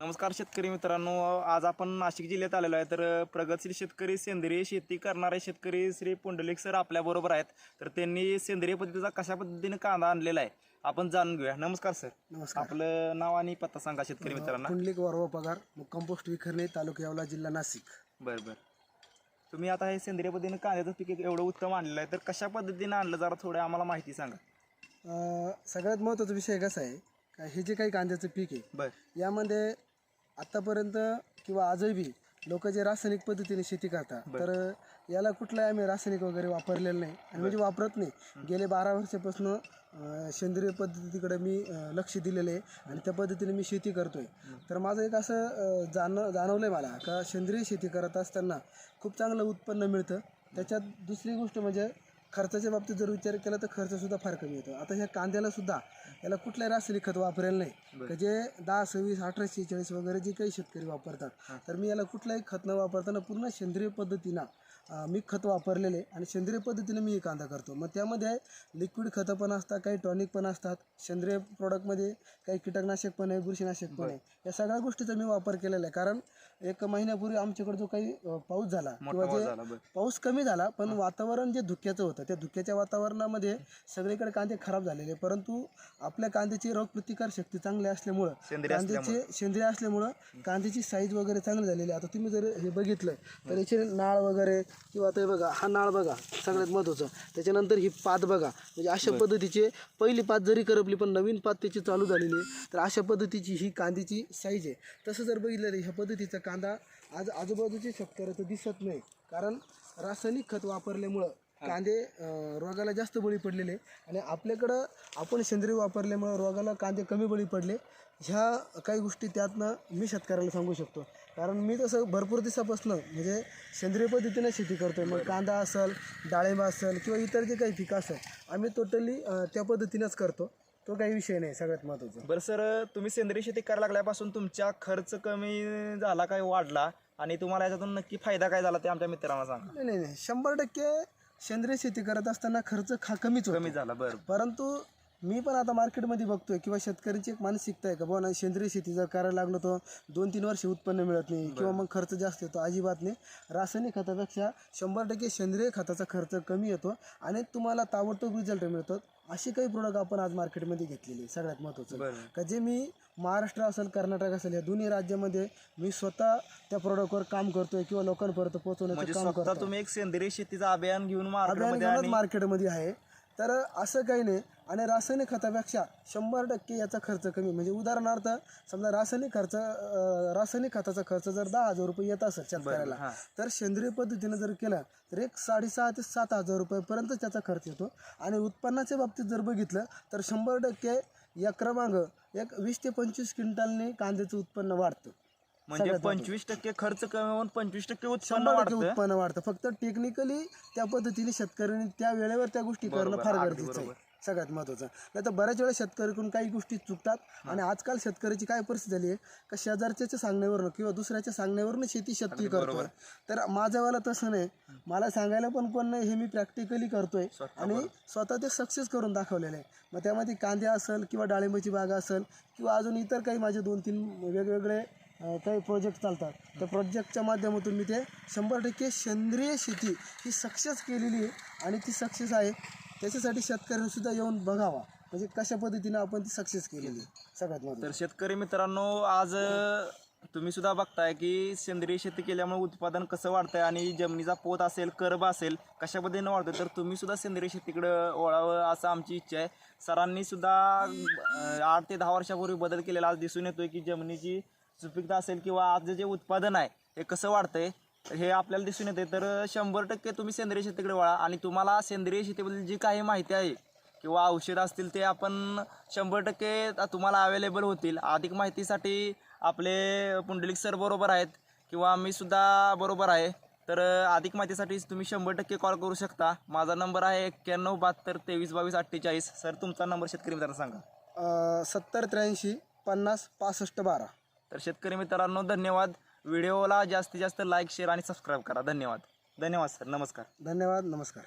नमस्कार शेतकरी मित्रांनो आज आपण नाशिक जिल्ह्यात आलेलो आहे. तर प्रगतशील शेतकरी सेंद्रिय शेती करणारे शेतकरी श्री पुंडलिक सर आपल्याबरोबर आहेत. तर त्यांनी सेंद्रिय पद्धतीचा कशा पद्धतीने कांदा आणलेला आहे आपण जाणून घेऊया. नमस्कार सर. नमस्कार. आपलं नाव आणि पत्ता सांगा शेतकरी मित्रांना. पुंडलिक वरवा पगार कंपोस्ट विखरणे तालुका येवला जिल्हा नाशिक. बरं बरं. तुम्ही आता हे सेंद्रिय पद्धतीने कांद्याचं पीक एवढं उत्तम आणलेलं आहे तर कशा पद्धतीने आणलं जरा थोडं आम्हाला माहिती सांगा. सगळ्यात महत्त्वाचा विषय कसा आहे हे जे काही कांद्याचं पीक आहे बरं. यामध्ये आत्तापर्यंत किंवा आजही बी लोक जे रासायनिक पद्धतीने शेती करतात तर याला कुठलाही आम्ही रासायनिक वगैरे वापरलेलं नाही आणि म्हणजे वापरत नाही. गेले बारा वर्षापासून सेंद्रिय पद्धतीकडे मी लक्ष दिलेलं आहे आणि त्या पद्धतीने मी शेती करतोय. तर माझं एक असं जाण जाणवलं आहे मला का सेंद्रिय शेती करत असताना खूप चांगलं उत्पन्न मिळतं. त्याच्यात दुसरी गोष्ट म्हणजे खर्चाच्या बाबतीत जर विचार केला तर खर्च सुद्धा फार कमी येतो. आता ह्या कांद्याला सुद्धा याला कुठल्याही रासायनिक खत वापरेल नाही. का जे दहा सव्वीस अठराशे चाळीस वगैरे जे काही शेतकरी वापरतात तर मी याला कुठलाही खत न वापरताना पूर्ण सेंद्रिय पद्धतीनं मी खत वापरलेले आणि सेंद्रिय पद्धतीने मी हे कांदा करतो. मग त्यामध्ये लिक्विड खतं पण असतात काही टॉनिक पण असतात सेंद्रिय प्रोडक्टमध्ये काही कीटकनाशक पण आहे बुरशीनाशक पण आहे. या सगळ्या गोष्टीचा मी वापर केलेला आहे. कारण एक महिन्यापूर्वी आमच्याकडे जो काही पाऊस झाला किंवा जे पाऊस कमी झाला पण वातावरण जे धुक्याचं होतं त्या धुक्याच्या वातावरणामध्ये सगळीकडे कांदे खराब झालेले परंतु आपल्या कांद्याची रोगप्रतिकार शक्ती चांगली असल्यामुळं कांद्याचे सेंद्रिय असल्यामुळं कांद्याची साईज वगैरे चांगली झालेली आहे. आता तुम्ही जर हे बघितलं तर याचे नाळ वगैरे किंवा हे बघा हा नाळ बघा सगळ्यात महत्त्वाचं त्याच्यानंतर ही पात बघा. म्हणजे अशा पद्धतीचे पहिली पात जरी करपली पण नवीन पात त्याची चालू झालेली आहे. तर अशा पद्धतीची ही कांद्याची साईज आहे. तसं जर बघितलं तर ह्या पद्धतीचा कांदा आज आजूबाजूचे शेतकऱ्याचं दिसत नाही. कारण रासायनिक खत वापरल्यामुळं कांदे अं, रोगाला जास्त बळी पडलेले आणि आपल्याकडं आपण सेंद्रिय वापरल्यामुळं रोगाला कांदे कमी बळी पडले. ह्या काही गोष्टी त्यातनं मी शेतकऱ्याला सांगू शकतो. कारण मी तसं भरपूर दिवसापासून म्हणजे सेंद्रिय पद्धतीने शेती करतोय. मग कांदा असेल डाळिंब असेल किंवा इतर जे काही पिकं असेल आम्ही टोटली त्या पद्धतीनेच करतो. तो काही विषय नाही सगळ्यात महत्त्वाचा. बरं सर तुम्ही सेंद्रिय शेती करायला लागल्यापासून तुमचा खर्च कमी झाला काय वाढला? आणि तुम्हाला याच्यातून नक्की फायदा काय झाला ते आमच्या मित्रांना सांगा. नाही नाही नाही. शंभर टक्के सेंद्रिय शेती करत असताना खर्च खा कमीच होतो. कमी झाला बरं परंतु मी पण आता मार्केटमध्ये बघतोय किंवा शेतकऱ्यांची एक मानसिकता आहे का बुवा नाही सेंद्रिय शेती जर करायला लागलो तर दोन तीन वर्ष उत्पन्न मिळत नाही किंवा मग खर्च जास्त येतो अजिबात नाही. रासायनिक खतापेक्षा शंभर टक्के सेंद्रिय खताचा खर्च कमी येतो आणि तुम्हाला ताबडतोब रिझल्ट मिळतो. असे काही प्रोडक्ट आपण आज मार्केटमध्ये घेतलेले सगळ्यात महत्त्वाचं. बरं. का जे मी महाराष्ट्र असेल कर्नाटक असेल या दोन्ही राज्यामध्ये मी स्वतः त्या प्रोडक्टवर काम करतोय किंवा लोकांपर्यंत पोहोचवण्याचं म्हणजे काम करतो तुम्ही एक सेंद्रिय शेतीचं अभियान घेऊन मार्केटमध्ये आहे. तर असं काही नाही. आणि रासायनिक खतापेक्षा शंभर टक्के याचा खर्च कमी. म्हणजे उदाहरणार्थ समजा रासायनिक खर्च रासायनिक खताचा खर्च जर दहा हजार रुपये येत असेल शेतकऱ्याला. तर सेंद्रिय पद्धतीने जर केलं तर एक साडेसहा ते सात हजार रुपयेपर्यंत त्याचा खर्च येतो. आणि उत्पन्नाच्या बाबतीत जर बघितलं तर शंभर टक्के अक्रमांग एक वीस ते पंचवीस क्विंटलने कांद्याचं उत्पन्न वाढतं. म्हणजे पंचवीस टक्के खर्च कमी होऊन पंचवीस टक्के उत्पन्न शंभर टक्के वाढतं. उत्पन्न वाढतं. फक्त टेक्निकली त्या पद्धतीने शेतकऱ्यांनी त्या वेळेवर त्या गोष्टी करणं फार गरजेचं आहे. सगळ्यात महत्त्वाचं. नाही तर बऱ्याच वेळा शेतकऱ्याकडून काही गोष्टी चुकतात आणि आजकाल शेतकऱ्याची काय परिस्थिती झाली आहे? का शेजारच्याच्या सांगण्यावरनं किंवा दुसऱ्याच्या सांगण्यावरनं शेती शेती करतोय. तर माझ्या वेळेला तसं नाही. मला सांगायला पण कोण नाही हे मी प्रॅक्टिकली करतोय. आणि स्वतः ते सक्सेस करून दाखवलेलं आहे. मग त्यामध्ये कांदे असेल किंवा डाळिंबाची बागा असेल किंवा अजून इतर काही माझे दोन तीन वेगवेगळे काही प्रोजेक्ट चालतात. त्या प्रोजेक्टच्या माध्यमातून मी ते शंभर टक्के सेंद्रिय शेती ही सक्सेस केलेली आहे आणि ती सक्सेस आहे. त्याच्यासाठी शेतकऱ्यांनीसुद्धा येऊन बघावा. म्हणजे कशा पद्धतीनं आपण ती सक्सेस केलेली आहे. सगळ्यात महत्त्वाचं. तर शेतकरी मित्रांनो आज तुम्ही सुद्धा बघताय की सेंद्रिय शेती केल्यामुळे उत्पादन कसं वाढतंय आणि जमिनीचा पोत असेल कर्ब असेल कशा पद्धतीनं वाढतं तर तुम्ही सुद्धा सेंद्रिय शेतीकडे वळावं असं आमची इच्छा आहे. सरांनी सुद्धा आठ ते दहा वर्षापूर्वी बदल केलेला आज दिसून येतोय की जमिनीची सुपीकता असेल किंवा आज जे उत्पादन आहे हे कसं वाढतंय हे आपल्याला दिसून येते तर शंभर टक्के तुम्ही सेंद्रिय शेतीकडे वळा आणि तुम्हाला सेंद्रिय शेतीबद्दल जी काही माहिती आहे किंवा औषधं असतील ते आपण शंभर टक्के तुम्हाला अवेलेबल होतील. अधिक माहितीसाठी आपले पुंडलिक सर बरोबर आहेत किंवा मी सुद्धा बरोबर आहे. तर अधिक माहितीसाठी तुम्ही शंभर टक्के कॉल करू शकता. माझा नंबर आहे एक्क्याण्णव बहात्तर तेवीस बावीस अठ्ठेचाळीस. सर तुमचा नंबर शेतकरी मित्रांना सांगा. सत्तर त्र्याऐंशी पन्नास पासष्ट बारा. तर शेतकरी मित्रांनो धन्यवाद. व्हिडिओला जास्तीत जास्त लाईक शेअर आणि सबस्क्राईब करा. धन्यवाद. धन्यवाद सर नमस्कार. धन्यवाद नमस्कार.